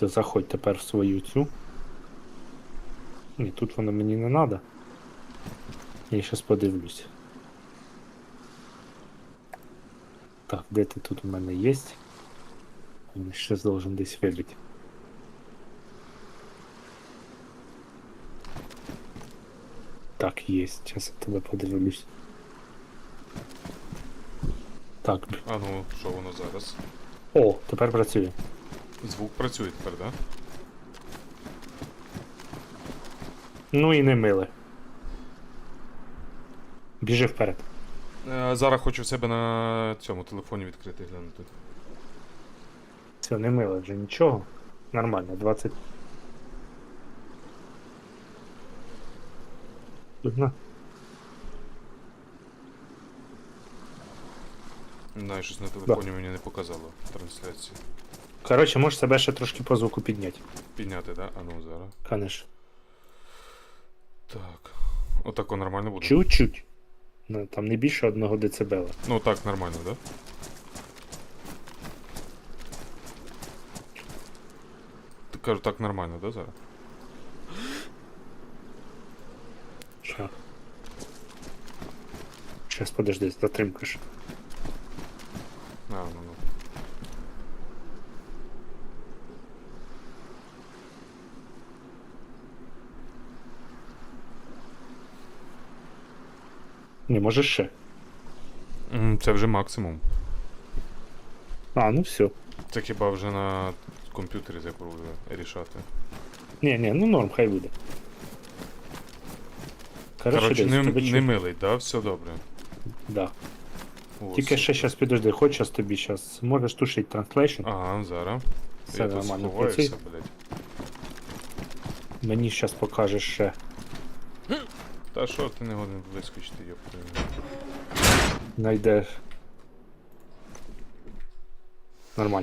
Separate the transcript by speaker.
Speaker 1: Все, заходь тепер в свою цю. Ні, тут воно мені не треба. Я щас подивлюсь. Так, де ти тут у мене є? Він ще должен десь вибити. Так, є. Зараз я тебе подивлюсь. Так.
Speaker 2: А ну, що воно зараз?
Speaker 1: О, тепер працює.
Speaker 2: Звук працює тепер, да?
Speaker 1: Ну і не миле. Біжи вперед.
Speaker 2: Е, зараз хочу в себе на цьому телефоні відкрити глянути.
Speaker 1: Все, не миле вже нічого. Нормально, 20. На.
Speaker 2: Не знаю, щось на телефоні мені не показало трансляції.
Speaker 1: Коротше, можеш себе ще трошки по звуку підняти.
Speaker 2: Підняти, да? А ну зараз.
Speaker 1: Конечно.
Speaker 2: Так. Отако нормально буде?
Speaker 1: Чуть-чуть. Ну, там не більше одного децибела.
Speaker 2: Ну так нормально, да? Ти кажу, так нормально, да, зараз?
Speaker 1: Що? Щас подожди, затримкаш.
Speaker 2: А, ну ну.
Speaker 1: Не, може ще.
Speaker 2: Це вже максимум.
Speaker 1: А, ну все.
Speaker 2: Це хіба вже на комп'ютері закруглює рішати.
Speaker 1: Ні, ні, ну норм, хай буде. Коротше,
Speaker 2: не, не милий, да? Все добре.
Speaker 1: Да.
Speaker 2: О,
Speaker 1: Тільки ще щас підожди, хоч щас тобі щас. Можеш тушить транслейшн.
Speaker 2: Ага, зараз.
Speaker 1: Все
Speaker 2: Я
Speaker 1: нормально працює. Мені щас покажеш ще.
Speaker 2: Та що ти не годен вискочити, йоптаю.
Speaker 1: Найдеш. Нормально.